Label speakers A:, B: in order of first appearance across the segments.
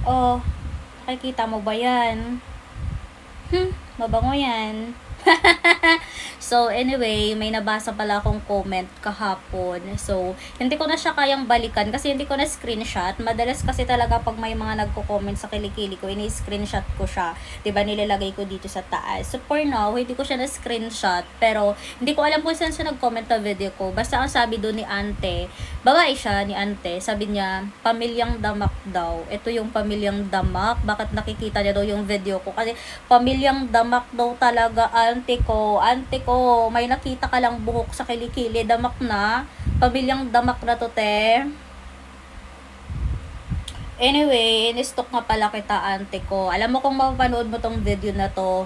A: Oh, nakikita mo ba yan? Hmm, mabango yan. so, anyway, may nabasa pala akong comment kahapon. So, hindi ko na siya kayang balikan kasi hindi ko na screenshot. Madalas kasi talaga pag may mga nagko-comment sa kilikili ko, ini-screenshot ko siya. ba nilalagay ko dito sa taas. So, for now, hindi ko siya na-screenshot. Pero, hindi ko alam kung saan siya nag-comment na video ko. Basta ang sabi doon ni Ante, babae siya ni Ante, sabi niya, pamilyang damak daw. Ito yung pamilyang damak. Bakit nakikita niya daw yung video ko? Kasi, pamilyang damak daw talaga, ante ko. Ante ko, may nakita ka lang buhok sa kilikili. Damak na. Pamilyang damak na to, te. Anyway, in-stock nga pala kita, ante ko. Alam mo kung mapapanood mo tong video na to,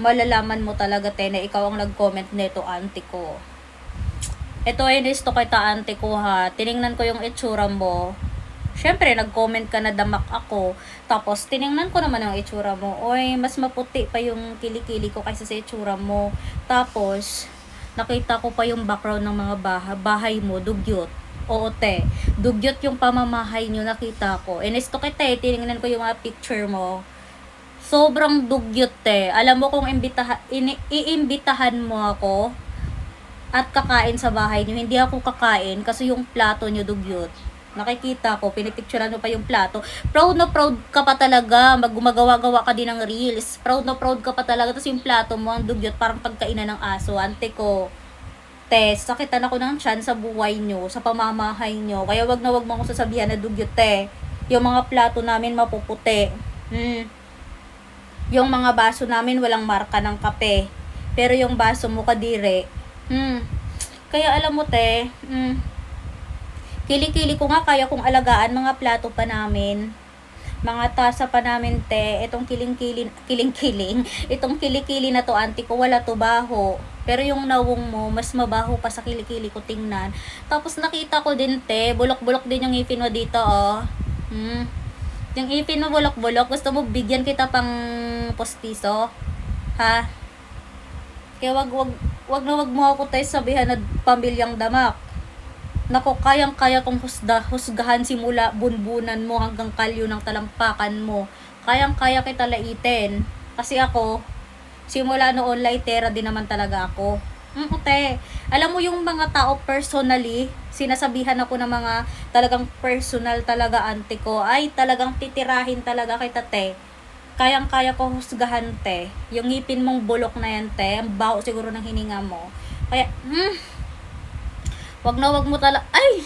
A: malalaman mo talaga, te, na ikaw ang nag-comment nito, ante ko. Ito in-stock kita, ante ko, ha. Tiningnan ko yung itsura mo. Siyempre, nag-comment ka na damak ako. Tapos, tiningnan ko naman yung itsura mo. Oy, mas maputi pa yung kilikili ko kaysa sa itsura mo. Tapos, nakita ko pa yung background ng mga bahay, bahay mo, dugyot. Oo, te. Dugyot yung pamamahay nyo, nakita ko. Inisto kita eh, tinignan ko yung mga picture mo. Sobrang dugyot, te. Alam mo kung imbitaha, ini, iimbitahan mo ako at kakain sa bahay nyo, hindi ako kakain kasi yung plato nyo dugyot. Nakikita ko, pinipicturean mo pa yung plato. Proud na proud ka pa talaga. Maggumagawa-gawa ka din ng reels. Proud na proud ka pa talaga. Tapos yung plato mo, ang dugyot, parang pagkainan ng aso. Ante ko, Tess, sakitan ako ng chance sa buhay nyo, sa pamamahay nyo. Kaya wag na wag mo akong sasabihan na dugyot, te. Yung mga plato namin mapuputi. Hmm. Yung mga baso namin walang marka ng kape. Pero yung baso mo kadire. Hmm. Kaya alam mo, te, hmm, Kili-kili ko nga kaya kong alagaan mga plato pa namin. Mga tasa pa namin te, itong kiling-kiling, kiling-kiling, itong kilikili na to anti ko wala to baho. Pero yung nawong mo, mas mabaho pa sa kilikili ko tingnan. Tapos nakita ko din te, bulok-bulok din yung ipin mo dito oh. Hmm. Yung ipin mo bulok-bulok, gusto mo bigyan kita pang postiso? Ha? Kaya wag wag wag na wag mo ako tayo sabihan na pamilyang damak. Nako, kayang-kaya kong husda, husgahan simula bunbunan mo hanggang kalyo ng talampakan mo. Kayang-kaya kita laitin. Kasi ako, simula noon laitera din naman talaga ako. Mm, ute. Alam mo yung mga tao personally, sinasabihan ako ng mga talagang personal talaga ante ko, ay talagang titirahin talaga kay tate. Kayang-kaya ko husgahan te. Yung ngipin mong bulok na yan te, ang baho siguro ng hininga mo. Kaya, hmm, Wag na wag mo talaga, ay!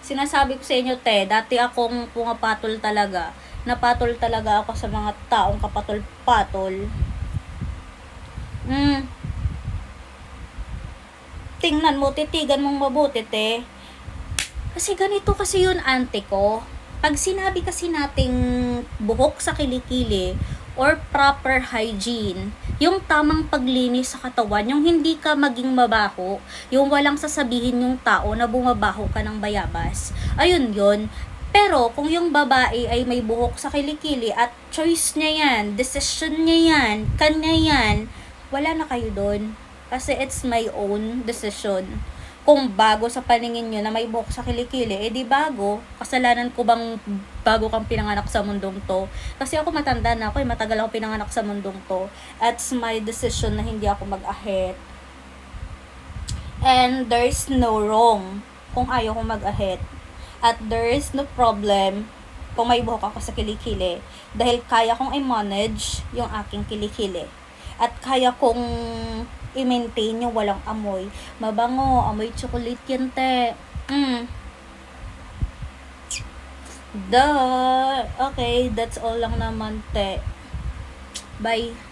A: Sinasabi ko sa inyo, te, dati akong pumapatol talaga. Napatol talaga ako sa mga taong kapatol-patol. Hmm. Tingnan mo, titigan mong mabuti, te. Kasi ganito kasi yun, ante ko. Pag sinabi kasi nating buhok sa kilikili or proper hygiene, yung tamang paglinis sa katawan, yung hindi ka maging mabaho, yung walang sasabihin yung tao na bumabaho ka ng bayabas. Ayun yun. Pero kung yung babae ay may buhok sa kilikili at choice niya yan, decision niya yan, kanya yan, wala na kayo doon. Kasi it's my own decision kung bago sa paningin nyo na may buhok sa kilikili, eh di bago. Kasalanan ko bang bago kang pinanganak sa mundong to? Kasi ako matanda na ako, eh, matagal ako pinanganak sa mundong to. It's my decision na hindi ako mag-ahit. And there's no wrong kung ayaw kong mag-ahit. At there is no problem kung may buhok ako sa kilikili. Dahil kaya kong i-manage yung aking kilikili. At kaya kong i-maintain yung walang amoy. Mabango, amoy chocolate yan, te. Mm. Duh. Okay, that's all lang naman, te. Bye.